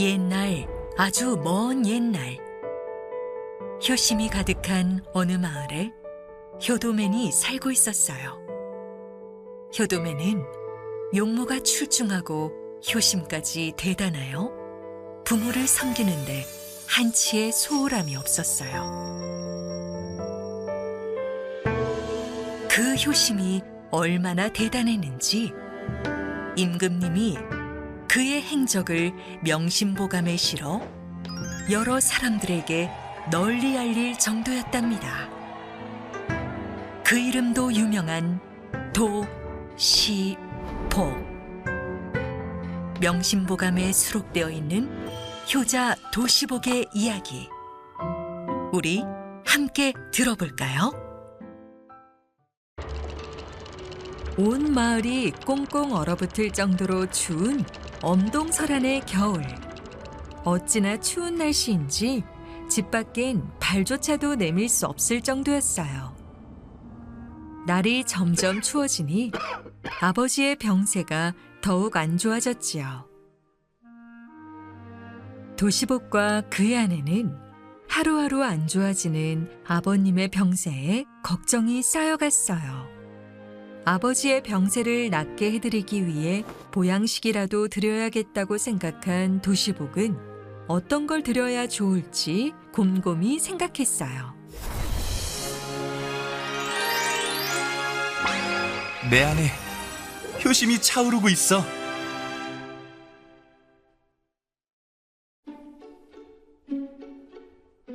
옛날, 아주 먼 옛날. 효심이 가득한 어느 마을에 효도맨이 살고 있었어요. 효도맨은 용모가 출중하고 효심까지 대단하여 부모를 섬기는데 한치의 소홀함이 없었어요. 그 효심이 얼마나 대단했는지 임금님이 그의 행적을 명심보감에 실어 여러 사람들에게 널리 알릴 정도였답니다. 그 이름도 유명한 도시복. 명심보감에 수록되어 있는 효자 도시복의 이야기. 우리 함께 들어볼까요? 온 마을이 꽁꽁 얼어붙을 정도로 추운 엄동설한의 겨울. 어찌나 추운 날씨인지 집 밖엔 발조차도 내밀 수 없을 정도였어요. 날이 점점 추워지니 아버지의 병세가 더욱 안 좋아졌지요. 도시복과 그의 아내는 하루하루 안 좋아지는 아버님의 병세에 걱정이 쌓여갔어요. 아버지의 병세를 낫게 해드리기 위해 보양식이라도 드려야겠다고 생각한 도시복은 어떤 걸 드려야 좋을지 곰곰이 생각했어요. 내 안에 효심이 차오르고 있어.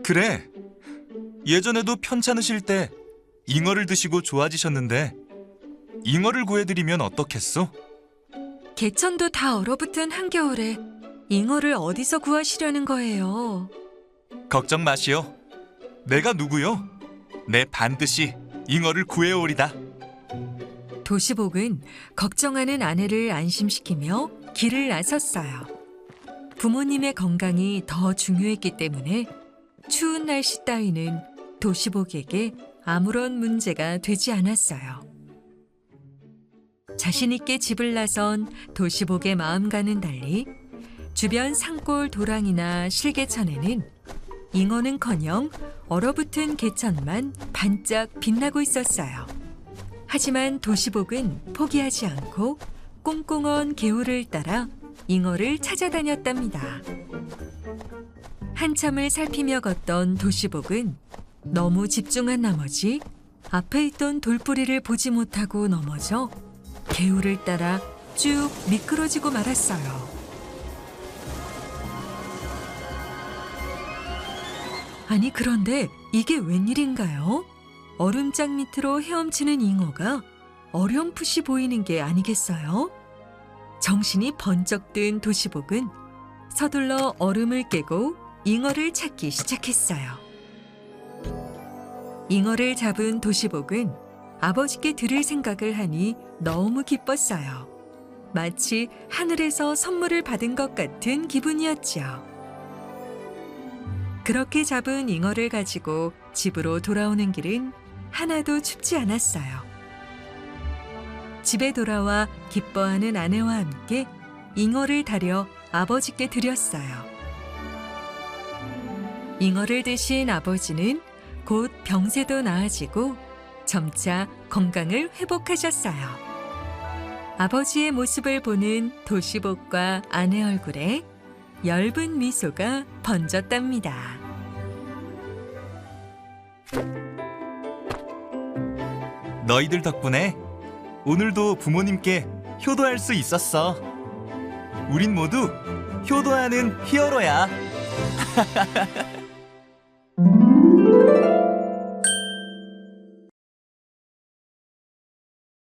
그래. 예전에도 편찮으실 때 잉어를 드시고 좋아지셨는데 잉어를 구해드리면 어떻겠소? 개천도 다 얼어붙은 한겨울에 잉어를 어디서 구하시려는 거예요? 걱정 마시오. 내가 누구요? 내 반드시 잉어를 구해오리다. 도시복은 걱정하는 아내를 안심시키며 길을 나섰어요. 부모님의 건강이 더 중요했기 때문에 추운 날씨 따위는 도시복에게 아무런 문제가 되지 않았어요. 자신 있게 집을 나선 도시복의 마음과는 달리 주변 산골 도랑이나 실개천에는 잉어는커녕 얼어붙은 개천만 반짝 빛나고 있었어요. 하지만 도시복은 포기하지 않고 꽁꽁언 개울을 따라 잉어를 찾아다녔답니다. 한참을 살피며 걷던 도시복은 너무 집중한 나머지 앞에 있던 돌뿌리를 보지 못하고 넘어져 개울을 따라 쭉 미끄러지고 말았어요. 아니 그런데 이게 웬일인가요? 얼음장 밑으로 헤엄치는 잉어가 어렴풋이 보이는 게 아니겠어요? 정신이 번쩍 든 도시복은 서둘러 얼음을 깨고 잉어를 찾기 시작했어요. 잉어를 잡은 도시복은 아버지께 드릴 생각을 하니 너무 기뻤어요. 마치 하늘에서 선물을 받은 것 같은 기분이었지요. 그렇게 잡은 잉어를 가지고 집으로 돌아오는 길은 하나도 춥지 않았어요. 집에 돌아와 기뻐하는 아내와 함께 잉어를 다려 아버지께 드렸어요. 잉어를 드신 아버지는 곧 병세도 나아지고 점차 건강을 회복하셨어요. 아버지의 모습을 보는 도시복과 아내 얼굴에 엷은 미소가 번졌답니다. 너희들 덕분에 오늘도 부모님께 효도할 수 있었어. 우린 모두 효도하는 히어로야.